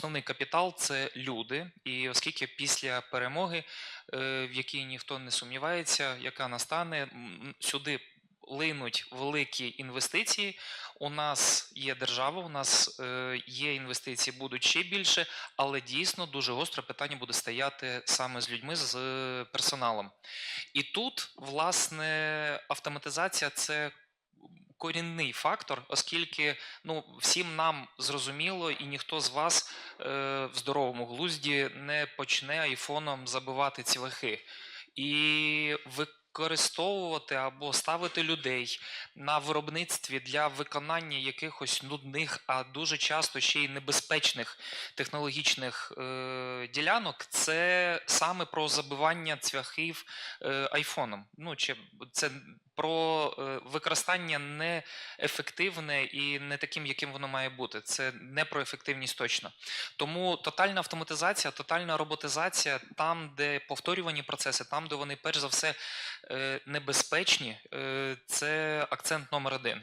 основний капітал це люди. І оскільки після перемоги, е, в якій ніхто не сумнівається, яка настане, сюди линуть великі інвестиції. У нас є держава, у нас е, є інвестиції, будуть ще більше, але дійсно дуже гостре питання буде стояти саме з людьми, з персоналом. І тут, власне, автоматизація це корінний фактор, оскільки ну, всім нам зрозуміло, і ніхто з вас е, в здоровому глузді не почне айфоном забивати цвяхи. І використовувати або ставити людей на виробництві для виконання якихось нудних, а дуже часто ще й небезпечних технологічних е, ділянок, це саме про забивання цвяхів е, айфоном. Ну, чи це про е, використання неефективне і не таким, яким воно має бути. Це не про ефективність точно. Тому тотальна автоматизація, тотальна роботизація там, де повторювані процеси, там, де вони перш за все небезпечні, е, це акцент номер один.